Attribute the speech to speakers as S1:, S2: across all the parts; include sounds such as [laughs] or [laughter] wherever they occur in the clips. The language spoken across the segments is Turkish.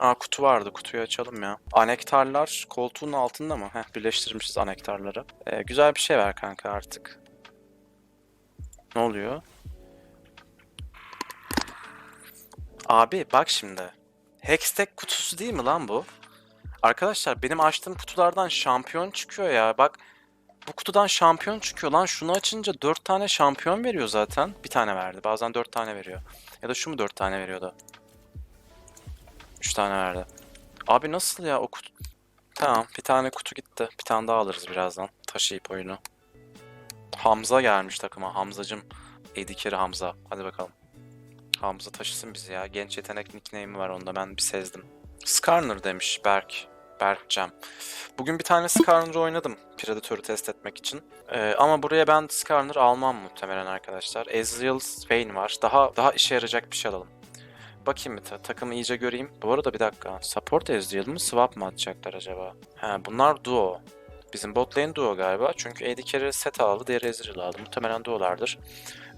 S1: Aa kutu vardı. Kutuyu açalım ya. Anektarlar koltuğun altında mı? Heh birleştirmişiz anektarları. Ee, güzel bir şey ver kanka artık. Ne oluyor? Abi bak şimdi. Hextech kutusu değil mi lan bu? Arkadaşlar benim açtığım kutulardan şampiyon çıkıyor ya. Bak bu kutudan şampiyon çıkıyor lan. Şunu açınca 4 tane şampiyon veriyor zaten. Bir tane verdi. Bazen 4 tane veriyor. Ya da şu mu 4 tane veriyordu? 3 tane verdi. Abi nasıl ya o kutu? Tamam bir tane kutu gitti. Bir tane daha alırız birazdan. Taşıyıp oyunu. Hamza gelmiş takıma. Hamzacım. Edikeri Hamza. Hadi bakalım. Hamza taşısın bizi ya. Genç yetenek nickname'i var onda. Ben bir sezdim. Skarner demiş Berk. Berkcem. Bugün bir tane Skarner oynadım. Predator'u test etmek için. Ee, ama buraya ben Skarner almam muhtemelen arkadaşlar. Ezreal Vayne var. Daha daha işe yarayacak bir şey alalım. Bakayım bir ta- takımı iyice göreyim. Bu arada bir dakika. Support Ezreal mı? Swap mı atacaklar acaba? He bunlar duo. Bizim bot lane duo galiba. Çünkü AD carry set aldı, diğeri Ezreal aldı. Muhtemelen duolardır.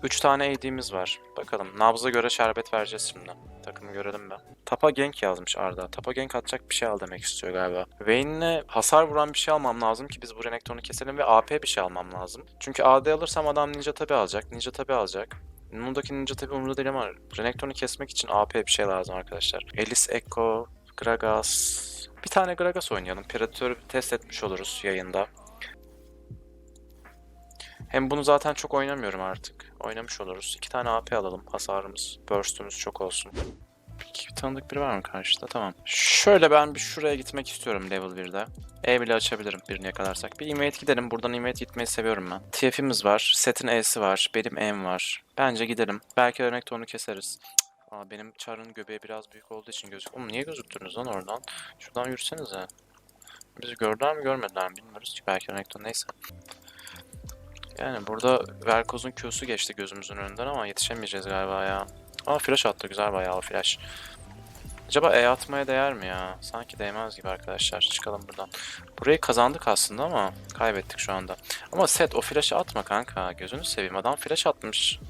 S1: 3 tane AD'miz var. Bakalım. Nabza göre şerbet vereceğiz şimdi. Takımı görelim ben. Tapa gank yazmış Arda. Tapa gank atacak bir şey al demek istiyor galiba. Vayne'le hasar vuran bir şey almam lazım ki biz bu Renekton'u keselim ve AP bir şey almam lazım. Çünkü AD alırsam adam Ninja tabi alacak. Ninja tabi alacak. Nun'daki Ninja tabi umurumda değil ama Renekton'u kesmek için AP bir şey lazım arkadaşlar. Elis, Echo, Gragas... Bir tane Gragas oynayalım. Predator'u test etmiş oluruz yayında. Hem bunu zaten çok oynamıyorum artık. Oynamış oluruz. İki tane AP alalım. Hasarımız, burst'ümüz çok olsun. İki tanıdık biri var mı karşıda? Tamam. Şöyle ben bir şuraya gitmek istiyorum level 1'de. E bile açabilirim birini yakalarsak. Bir invade gidelim. Buradan invade gitmeyi seviyorum ben. TF'imiz var. Set'in E'si var. Benim E'm var. Bence gidelim. Belki Renekton'u keseriz. Cık. Aa, benim çarın göbeği biraz büyük olduğu için gözük. Oğlum niye gözüktünüz lan oradan? Şuradan yürüsenize. Bizi gördüler mi görmediler mi bilmiyoruz ki. Belki Renekton neyse. Yani burada Velkoz'un Q'su geçti gözümüzün önünden ama yetişemeyeceğiz galiba ya. Aa flash attı güzel bayağı flash. Acaba E atmaya değer mi ya? Sanki değmez gibi arkadaşlar. Çıkalım buradan. Burayı kazandık aslında ama kaybettik şu anda. Ama set o flash'ı atma kanka. Gözünü seveyim. Adam flash atmış.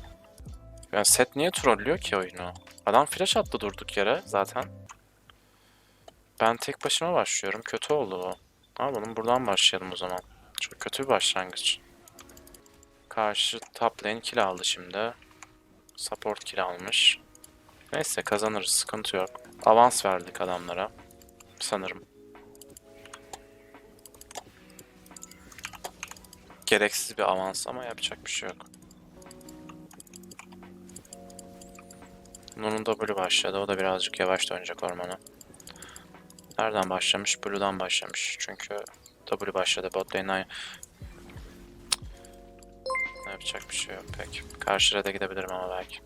S1: Yani set niye trollüyor ki oyunu? Adam flash attı durduk yere zaten. Ben tek başıma başlıyorum. Kötü oldu bu. Ne yapalım? Buradan başlayalım o zaman. Çok kötü bir başlangıç. Karşı top lane kill aldı şimdi. Support kill almış. Neyse kazanırız sıkıntı yok. Avans verdik adamlara. Sanırım. Gereksiz bir avans ama yapacak bir şey yok. Nun'un W başladı. O da birazcık yavaş dönecek ormana. Nereden başlamış? Blue'dan başlamış. Çünkü W başladı. Bot lane'den Yapacak bir şey yok pek. Karşı red'e gidebilirim ama belki.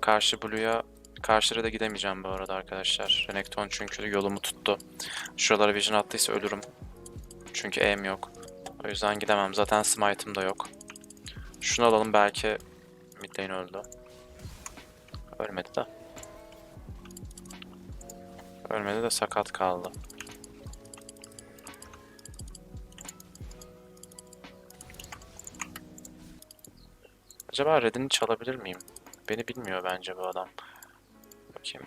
S1: Karşı Blue'ya karşı red'e gidemeyeceğim bu arada arkadaşlar. Renekton çünkü yolumu tuttu. Şuralara vision attıysa ölürüm. Çünkü aim yok. O yüzden gidemem. Zaten smite'ım da yok. Şunu alalım belki mid lane öldü. Ölmedi de. Ölmedi de sakat kaldı. Acaba redini çalabilir miyim? Beni bilmiyor bence bu adam. Bakayım.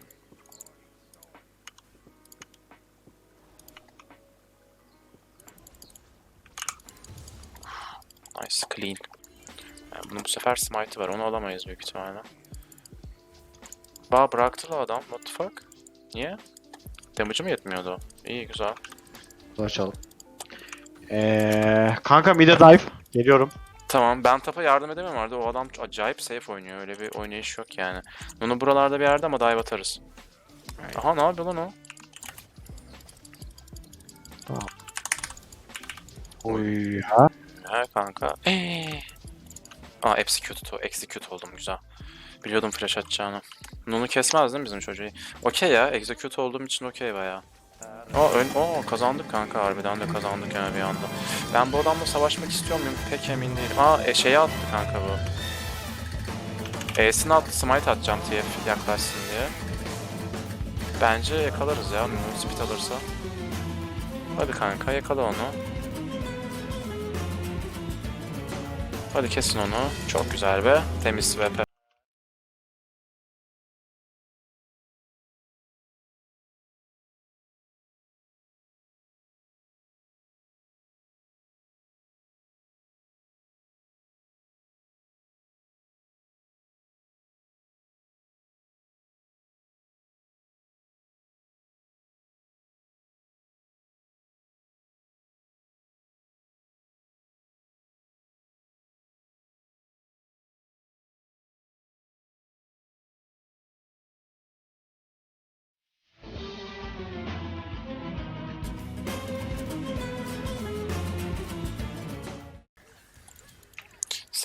S1: Nice, clean. Yani bunun bu sefer smite'ı var. Onu alamayız büyük ihtimalle. Ba bıraktı la adam. What the fuck? Niye? Damage'ı mı yetmiyordu? İyi, güzel.
S2: Açalım. Ee, kanka mid'e dive. Geliyorum.
S1: Tamam ben tapa yardım edemem vardı. O adam acayip safe oynuyor. Öyle bir oynayış yok yani. Bunu buralarda bir yerde ama dive atarız. Aha ne yapıyor lan o?
S2: Oy ha.
S1: He kanka. Eee. Aa execute, execute oldum güzel. Biliyordum flash atacağını. Nunu kesmez değil mi bizim çocuğu? Okey ya, execute olduğum için okey baya. Aa, ön, oo, kazandık kanka harbiden de kazandık yani bir anda. Ben bu adamla savaşmak istiyor muyum? Pek emin değilim. Aa e, şeye attı kanka bu. E'sini attı, smite atacağım TF yaklaşsın diye. Bence yakalarız ya, speed alırsa. Hadi kanka yakala onu. Hadi kesin onu. Çok güzel be. Temiz ve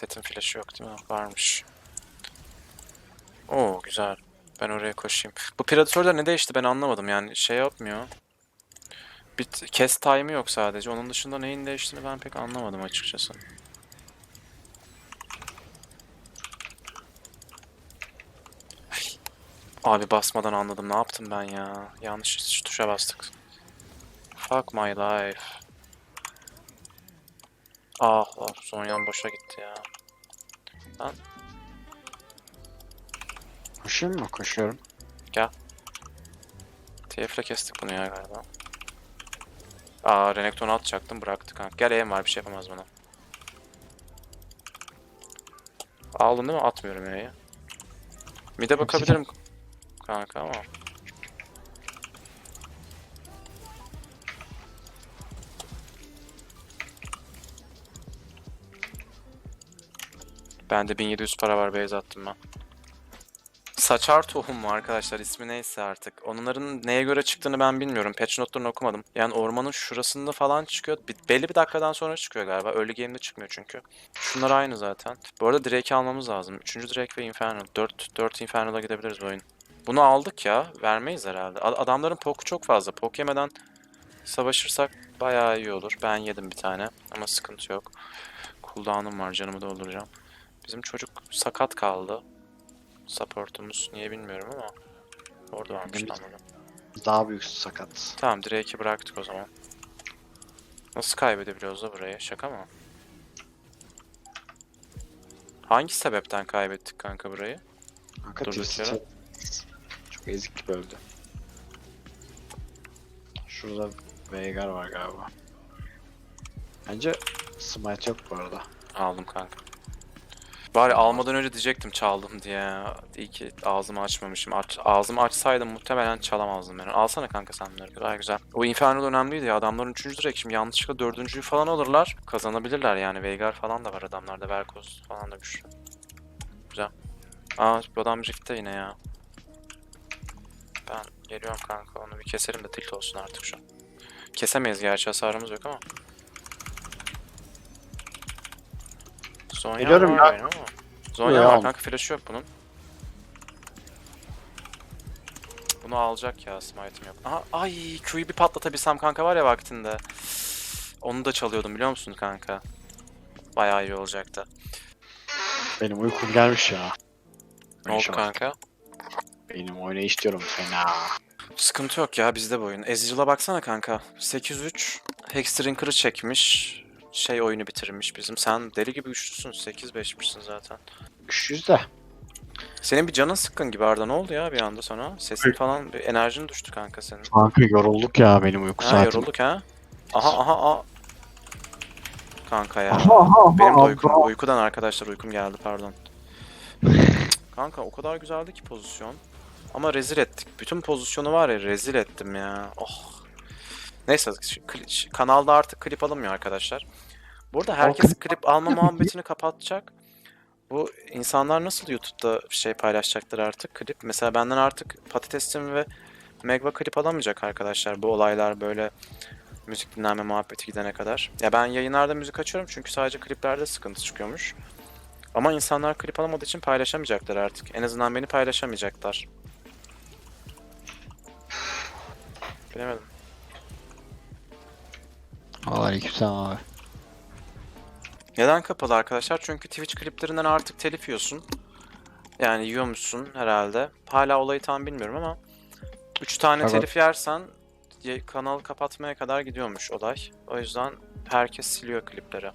S1: Setin flash'ı yok değil mi? Varmış. Oo güzel. Ben oraya koşayım. Bu Predator'da ne değişti ben anlamadım yani şey yapmıyor. Bir kes time'ı yok sadece. Onun dışında neyin değiştiğini ben pek anlamadım açıkçası. Abi basmadan anladım. Ne yaptım ben ya? Yanlış tuşa bastık. Fuck my life. Ah ah Zonyan boşa gitti ya.
S2: Koşayım mı? Koşuyorum.
S1: TF'le kestik bunu ya galiba. Aa Renekton'u atacaktım bıraktık kanka. Gel EM var bir şey yapamaz bana. Aldın değil mi? Atmıyorum E'yi. Mid'e bakabilirim kanka ama. Bende 1700 para var base attım ben. Saçar tohum mu arkadaşlar ismi neyse artık. Onların neye göre çıktığını ben bilmiyorum. Patch notlarını okumadım. Yani ormanın şurasında falan çıkıyor. Bir- belli bir dakikadan sonra çıkıyor galiba. Early game'de çıkmıyor çünkü. Şunlar aynı zaten. Bu arada Drake'i almamız lazım. Üçüncü Drake ve Infernal. 4, 4 Infernal'a gidebiliriz bu oyun. Bunu aldık ya. Vermeyiz herhalde. Adamların poku çok fazla. Pok yemeden savaşırsak bayağı iyi olur. Ben yedim bir tane ama sıkıntı yok. Cooldown'um var canımı dolduracağım. Bizim çocuk sakat kaldı. Supportumuz niye bilmiyorum ama orada varmış anladım.
S2: Daha büyük sakat.
S1: Tamam Drake'i bıraktık o zaman. Nasıl kaybedebiliyoruz da burayı? Şaka mı? Hangi sebepten kaybettik kanka burayı?
S2: Kanka
S1: Durduk yere.
S2: çok ezik gibi öldü. Şurada Veigar var galiba. Bence Smite yok bu arada.
S1: Aldım kanka. Bari almadan önce diyecektim çaldım diye. İyi ki ağzımı açmamışım. Aç, ağzımı açsaydım muhtemelen çalamazdım ben. Alsana kanka sen bunları. Güzel güzel. O Infernal önemliydi ya. Adamların 3. direkt şimdi yanlışlıkla 4.'yü falan alırlar. Kazanabilirler yani. Veigar falan da var adamlarda. Velkoz falan da güçlü. Güzel. Aa bu adam Rift'te yine ya. Ben geliyorum kanka. Onu bir keselim de tilt olsun artık şu an. Kesemeyiz gerçi hasarımız yok ama. Zonya
S2: Geliyorum
S1: var
S2: ya.
S1: benim ama. Zonya
S2: Ya.
S1: var kanka flash'ı yok bunun. Bunu alacak ya smite'im yok. Aha, ay Q'yu bir patlatabilsem kanka var ya vaktinde. Onu da çalıyordum biliyor musun kanka? Bayağı iyi olacaktı.
S2: Benim uykum gelmiş ya.
S1: Ne oldu kanka?
S2: Benim oynayış diyorum fena.
S1: Sıkıntı yok ya bizde bu oyun. Ezreal'a baksana kanka. 8-3. Hexdrinker'ı çekmiş. Şey oyunu bitirmiş bizim. Sen deli gibi güçlüsün. 8-5'mişsin zaten.
S2: Güçlüyüz de.
S1: Senin bir canın sıkkın gibi Arda. Ne oldu ya bir anda sana? Sesin falan bir enerjin düştü kanka senin.
S2: Kanka yorulduk ya benim uyku
S1: Ha
S2: saatim.
S1: yorulduk ha. Aha aha aha. Kanka ya.
S2: Aha, aha,
S1: Benim de
S2: aha.
S1: uykum, uykudan arkadaşlar uykum geldi pardon. [laughs] Kanka o kadar güzeldi ki pozisyon. Ama rezil ettik. Bütün pozisyonu var ya rezil ettim ya. Oh. Neyse kanalda artık klip alınmıyor arkadaşlar. Burada herkes klip alma muhabbetini kapatacak. Bu insanlar nasıl YouTube'da şey paylaşacaklar artık klip? Mesela benden artık patatesim ve Megva klip alamayacak arkadaşlar. Bu olaylar böyle müzik dinlenme muhabbeti gidene kadar. Ya ben yayınlarda müzik açıyorum çünkü sadece kliplerde sıkıntı çıkıyormuş. Ama insanlar klip alamadığı için paylaşamayacaklar artık. En azından beni paylaşamayacaklar. Bilemedim.
S2: Aleykümselam abi.
S1: Neden kapalı arkadaşlar? Çünkü Twitch kliplerinden artık telif yiyorsun. Yani yiyormuşsun herhalde. Hala olayı tam bilmiyorum ama 3 tane
S2: Evet.
S1: telif yersen kanalı kapatmaya kadar gidiyormuş olay. O yüzden herkes siliyor klipleri.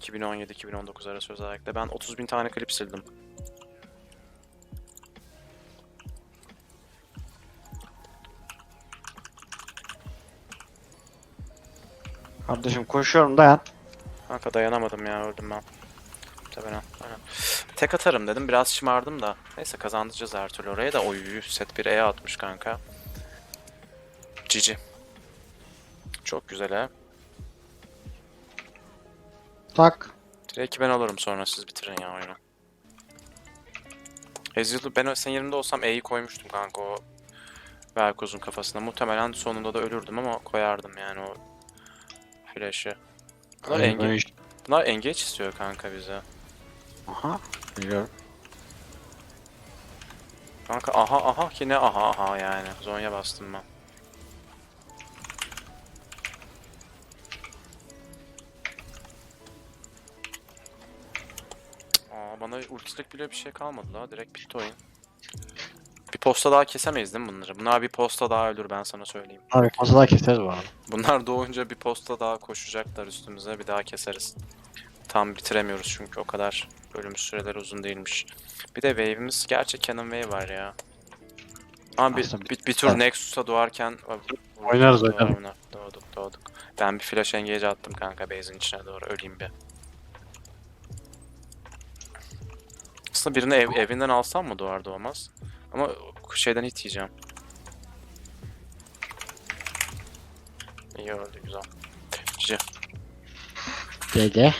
S1: 2017-2019 arası özellikle. Ben 30 bin tane klip sildim.
S2: Kardeşim koşuyorum dayan.
S1: Kanka dayanamadım ya öldüm ben. Muhtemelen. Aynen. Tek atarım dedim biraz şımardım da. Neyse kazandıracağız her türlü oraya da. Oy set 1 E atmış kanka. Cici. Çok güzel ha.
S2: Tak.
S1: Direkt ben alırım sonra siz bitirin ya oyunu. Ezreal'ı ben senin yerinde olsam E'yi koymuştum kanka o Velkoz'un kafasına. Muhtemelen sonunda da ölürdüm ama koyardım yani o flash'ı. Bunlar,
S2: Benim
S1: engel,
S2: oyun-
S1: Bunlar engage istiyor kanka bize.
S2: Aha. Biliyorum.
S1: Kanka aha aha ki ne aha aha yani. Zonya bastım ben. Aa bana ultilik bile bir şey kalmadı la. Direkt bitti oyun. Posta daha kesemeyiz değil mi bunları? Bunlar bir posta daha ölür ben sana söyleyeyim.
S2: Abi fazla daha keseriz bu arada.
S1: Bunlar doğunca bir posta daha koşacaklar üstümüze bir daha keseriz. Tam bitiremiyoruz çünkü o kadar bölüm süreleri uzun değilmiş. Bir de wave'imiz gerçi Canon Wave var ya. Ama bir, bir, bir tur. Nexus'a doğarken
S2: Oynarız, oynarız.
S1: oynar. Doğduk doğduk. Ben bir flash engage attım kanka base'in içine doğru öleyim bir. Aslında birini ev, evinden alsam mı doğar doğmaz? Ama şeyden hit yiyeceğim. İyi öldü güzel. Cici.
S2: GG.